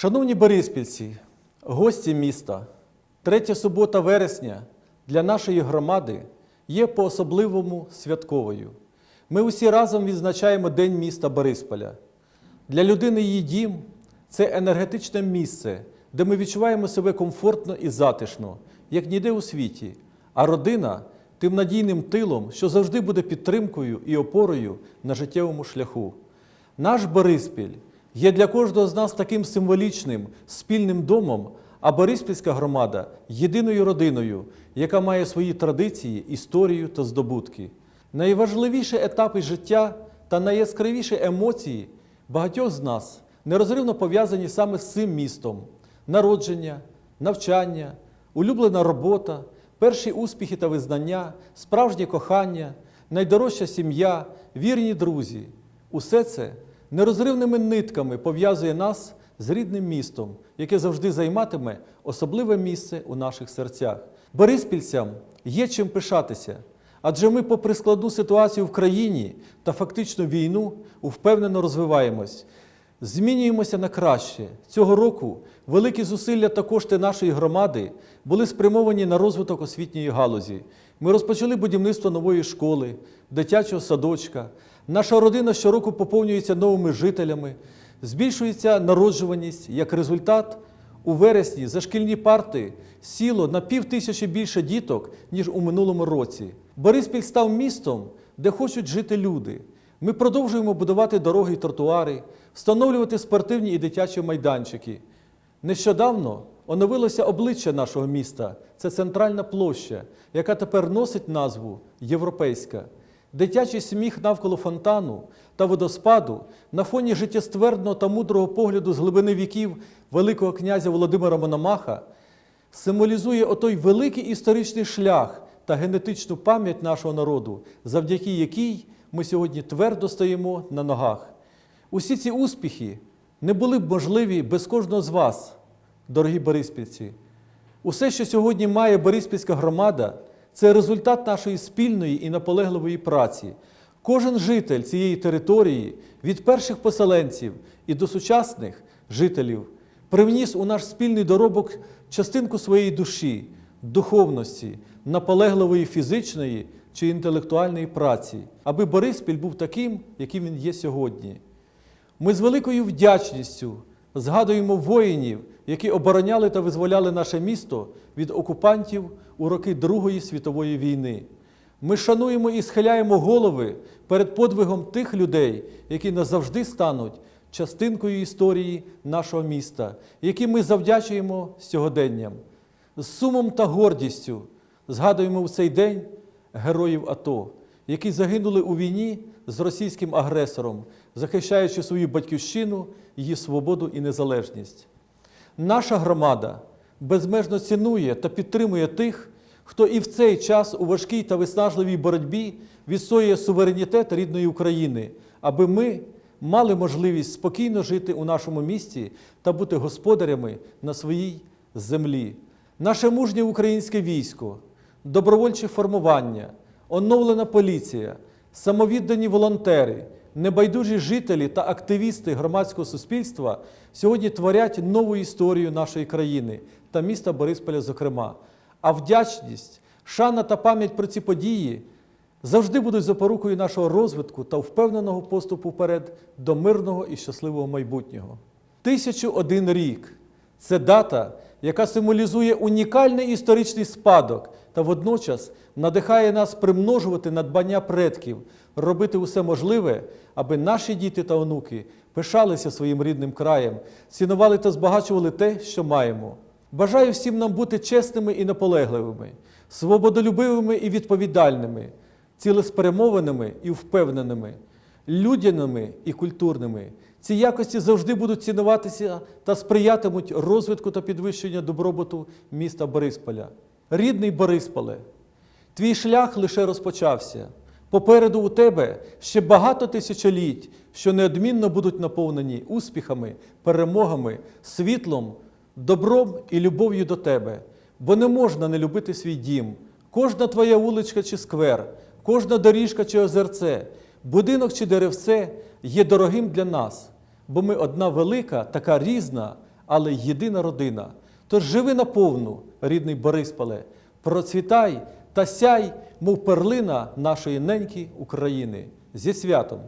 Шановні бориспільці, гості міста, третя субота вересня для нашої громади є по-особливому святковою. Ми усі разом відзначаємо День міста Борисполя. Для людини її дім це енергетичне місце, де ми відчуваємо себе комфортно і затишно, як ніде у світі, а родина тим надійним тилом, що завжди буде підтримкою і опорою на життєвому шляху. Наш Бориспіль є для кожного з нас таким символічним спільним домом, а Бориспільська громада єдиною родиною, яка має свої традиції, історію та здобутки. Найважливіші етапи життя та найяскравіші емоції багатьох з нас нерозривно пов'язані саме з цим містом: народження, навчання, улюблена робота, перші успіхи та визнання, справжнє кохання, найдорожча сім'я, вірні друзі. Усе це нерозривними нитками пов'язує нас з рідним містом, яке завжди займатиме особливе місце у наших серцях. Бориспільцям є чим пишатися, адже ми, попри складну ситуацію в країні та фактичну війну, впевнено розвиваємось. Змінюємося на краще. Цього року великі зусилля та кошти нашої громади були спрямовані на розвиток освітньої галузі. Ми розпочали будівництво нової школи, дитячого садочка. Наша родина щороку поповнюється новими жителями, збільшується народжуваність. Як результат, у вересні за шкільні парти сіло на пів тисячі більше діток, ніж у минулому році. Бориспіль став містом, де хочуть жити люди. Ми продовжуємо будувати дороги і тротуари, встановлювати спортивні і дитячі майданчики. Нещодавно оновилося обличчя нашого міста. Це центральна площа, яка тепер носить назву Європейська. Дитячий сміх навколо фонтану та водоспаду на фоні життєствердного та мудрого погляду з глибини віків Великого князя Володимира Мономаха символізує отой великий історичний шлях та генетичну пам'ять нашого народу, завдяки якій ми сьогодні твердо стоїмо на ногах. Усі ці успіхи не були б можливі без кожного з вас, дорогі бориспільці. Усе, що сьогодні має Бориспільська громада, це результат нашої спільної і наполегливої праці. Кожен житель цієї території, від перших поселенців і до сучасних жителів, привніс у наш спільний доробок частинку своєї душі, духовності, наполегливої фізичної чи інтелектуальної праці, аби Бориспіль був таким, яким він є сьогодні. Ми з великою вдячністю згадуємо воїнів, які обороняли та визволяли наше місто від окупантів у роки Другої світової війни. Ми шануємо і схиляємо голови перед подвигом тих людей, які назавжди стануть частинкою історії нашого міста, яким ми завдячуємо сьогоденням. З сумом та гордістю згадуємо в цей день героїв АТО, які загинули у війні з російським агресором, захищаючи свою батьківщину, її свободу і незалежність. Наша громада безмежно цінує та підтримує тих, хто і в цей час у важкій та виснажливій боротьбі відстоює суверенітет рідної України, аби ми мали можливість спокійно жити у нашому місті та бути господарями на своїй землі. Наше мужнє українське військо, добровольчі формування, оновлена поліція, самовіддані волонтери, небайдужі жителі та активісти громадського суспільства сьогодні творять нову історію нашої країни та міста Борисполя, зокрема. А вдячність, шана та пам'ять про ці події завжди будуть запорукою нашого розвитку та впевненого поступу вперед до мирного і щасливого майбутнього. Тисячу один рік це дата, яка символізує унікальний історичний спадок та водночас надихає нас примножувати надбання предків, робити усе можливе, аби наші діти та онуки пишалися своїм рідним краєм, цінували та збагачували те, що маємо. Бажаю всім нам бути чесними і наполегливими, свободолюбивими і відповідальними, цілеспрямованими і впевненими, людяними і культурними. Ці якості завжди будуть цінуватися та сприятимуть розвитку та підвищенню добробуту міста Борисполя. Рідний Борисполе, твій шлях лише розпочався. Попереду у тебе ще багато тисячоліть, що неодмінно будуть наповнені успіхами, перемогами, світлом, добром і любов'ю до тебе. Бо не можна не любити свій дім. Кожна твоя вуличка чи сквер, кожна доріжка чи озерце, будинок чи деревце є дорогим для нас, бо ми одна велика, така різна, але єдина родина. Тож живи наповну, рідний Бориспале, процвітай та сяй, мов перлина нашої неньки України. Зі святом!